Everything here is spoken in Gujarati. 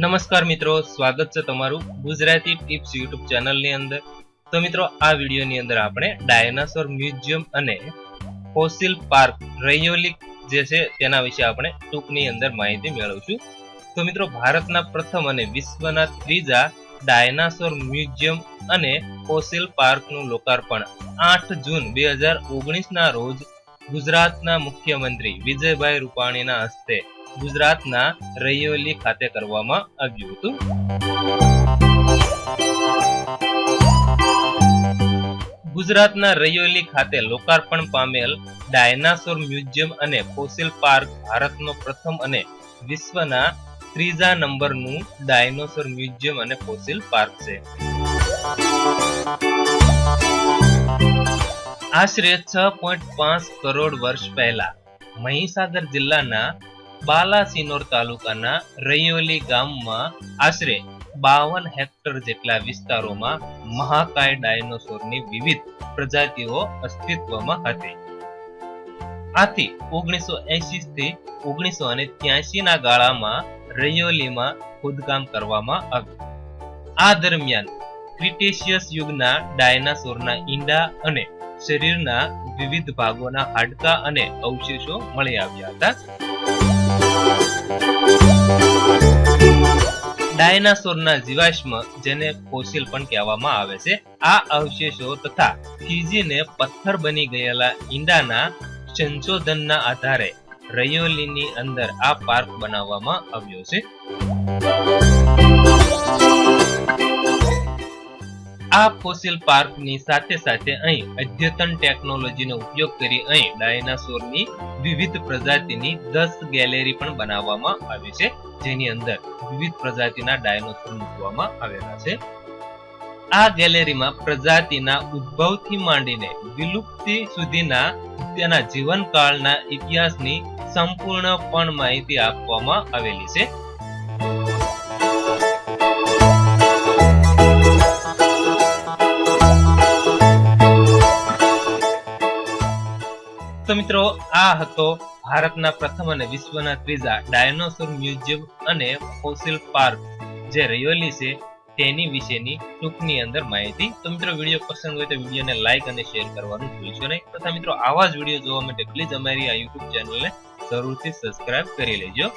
નમસ્કાર મિત્રો, સ્વાગત છે તમારું ગુજરાતી ટિપ્સ યુટ્યુબ ચેનલની અંદર. તો મિત્રો, આ વિડીયોની અંદર આપણે ડાયનાસોર મ્યુઝિયમ અને ફોસિલ પાર્ક રૈયોલિક જે છે તેના વિશે આપણે ટૂંકની અંદર માહિતી મેળવશું. તો મિત્રો, ભારતના પ્રથમ અને વિશ્વના ત્રીજા ડાયનાસોર મ્યુઝિયમ અને ફોસિલ પાર્કનું લોકાર્પણ આઠ જૂન બે હજાર ઓગણીસના રોજ ગુજરાતના મુખ્યમંત્રી વિજયભાઈ રૂપાણીના હસ્તે ગુજરાતના રૈયોલી ખાતે કરવામાં આવ્યું હતું. ગુજરાતના રૈયોલી ખાતે લોકાર્પણ પામેલ ડાયનાસોર મ્યુઝિયમ અને ફોસિલ પાર્ક ભારતનો પ્રથમ અને વિશ્વના ત્રીજા નંબરનું ડાયનોસોર મ્યુઝિયમ અને ફોસિલ પાર્ક છે. આશરે છ પોઈન્ટ પાંચ કરોડ વર્ષ પહેલા મહીસાગર જિલ્લાના બાલાસિનોર તાલુકાના રૈયોલી ગામમાં આશરે બાવન હેક્ટર જેટલા વિસ્તારોમાં મહાકાય ડાયનોસોરની વિવિધ પ્રજાતિઓ અસ્તિત્વમાં હતી. આથી ઓગણીસો એસી થી ઓગણીસો અને ત્યાસી ના ગાળામાં રૈયોલીમાં ખોદકામ કરવામાં આવ્યું. આ દરમિયાન ક્રિટેશિયસ યુગના ડાયનાસોરના ઈંડા અને શરીરના વિવિધ ભાગોના હાડકા અને અવશેષો મળી આવ્યા હતા. ડાયનાસોરના જીવાશ્મ, જેને ફોસિલ પણ કહેવામાં આવે છે, આ અવશેષો તથા થીજીને પથ્થર બની ગયેલા ઈંડાના સંશોધનના આધારે રયોલીની અંદર આ પાર્ક બનાવવામાં આવ્યો છે. આ ફોસિલ પાર્કની સાથે સાથે અહીં અદ્યતન ટેકનોલોજીનો ઉપયોગ કરી અહીં ડાયનાસોરની વિવિધ પ્રજાતિની દસ ગેલેરી પણ બનાવવામાં આવી છે, જેની અંદર વિવિધ પ્રજાતિના ડાયનોસોર મૂકવામાં આવેલા છે. આ ગેલેરીમાં પ્રજાતિના ઉદ્ભવથી માંડીને વિલુપ્તિ સુધીના તેના જીવનકાળના ઇતિહાસની સંપૂર્ણ પણ માહિતી આપવામાં આવેલી છે. તો મિત્રો, આ હતો ભારતના પ્રથમ અને વિશ્વના ત્રીજા ડાયનોસોર મ્યુઝિયમ અને ફોસિલ પાર્ક, જે રૈયોલી છે તેની વિશેની ટૂંકની અંદર માહિતી. તો મિત્રો, વીડિયો પસંદ હોય તો વિડીયોને લાઈક અને શેર કરવાનું ભૂલશો નહીં. તથા મિત્રો, આવા જ વીડિયો જોવા માટે પ્લીઝ અમારી આ યુટ્યુબ ચેનલને જરૂરથી સબસ્ક્રાઇબ કરી લેજો.